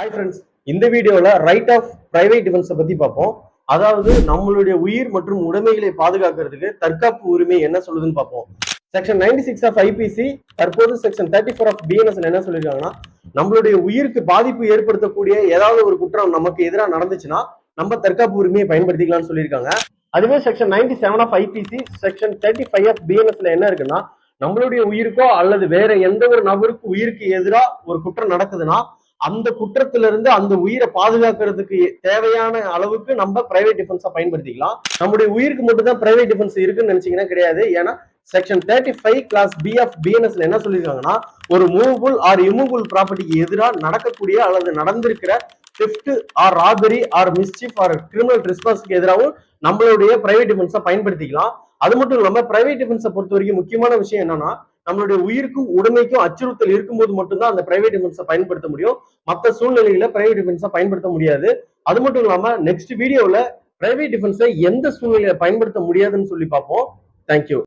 Hi friends இந்த வீடியோவில் right of private டிஃபென்ஸை பற்றி பார்ப்போம். அதாவது நம்மளுடைய உயிர் மற்றும் உடைமைகளை பாதுகாக்கிறதுக்கு தற்காப்பு உரிமை என்ன சொல்லுதுன்னு பார்ப்போம். Section ninety six of IPC தற்போது section thirty four of BNS என்ன சொல்லியிருக்காங்கன்னா நம்மளுடைய உயிருக்கு பாதிப்பு ஏற்படுத்தக்கூடிய ஏதாவது ஒரு குற்றம் நமக்கு எதிராக நடந்துச்சுன்னா நம்ம தற்காப்பு உரிமையை பயன்படுத்திக்கலாம்னு சொல்லியிருக்காங்க. அதுவே section ninety seven of IPC section thirty five of பிஎன்எஸ்ல என்ன இருக்குன்னா நம்மளுடைய உயிருக்கோ அல்லது வேற எந்த ஒரு நபருக்கு உயிருக்கு எதிராக ஒரு குற்றம் நடக்குதுன்னா அந்த குற்றத்திலிருந்து அந்த உயிரை பாதுகாக்கிறதுக்கு தேவையான அளவுக்கு நம்ம பிரைவேட் டிஃபென்ஸை பயன்படுத்திக்கலாம். நம்முடைய உயிருக்கு மட்டும் தான் பிரைவேட் டிஃபென்ஸ் இருக்குன்னு நினைச்சீங்கன்னா கிடையாது. ஏன்னா section thirty five clause B of பிஎன்எஸ்ல என்ன சொல்லியிருக்காங்கன்னா ஒரு மூவபுள் ஆர் இமூவபுள் ப்ராப்பர்ட்டிக்கு எதிராக நடக்கக்கூடிய அல்லது நடந்திருக்கிற theft ஆர் ராபரி ஆர் மிஸ்chief ஆர் கிரிமினல் ட்ரெஸ்பாஸ்க்கு எதிராகவும் நம்மளுடைய பிரைவேட் டிஃபென்ஸை பயன்படுத்திக்கலாம். அது மட்டும் இல்லாமல் பிரைவேட் டிஃபென்ஸை பொறுத்த வரைக்கும் முக்கியமான விஷயம் என்னன்னா நம்மளுடைய உயிருக்கும் உடமைக்கும் அச்சுறுத்தல் இருக்கும்போது மட்டும்தான் அந்த பிரைவேட் டிஃபென்ஸை பயன்படுத்த முடியும். மற்ற சூழ்நிலையில பிரைவேட் டிஃபென்ஸை பயன்படுத்த முடியாது. அது மட்டும் இல்லாம நெக்ஸ்ட் வீடியோல பிரைவேட் டிஃபென்ஸை எந்த சூழ்நிலையில பயன்படுத்த முடியாதுன்னு சொல்லி பார்ப்போம். தேங்க்யூ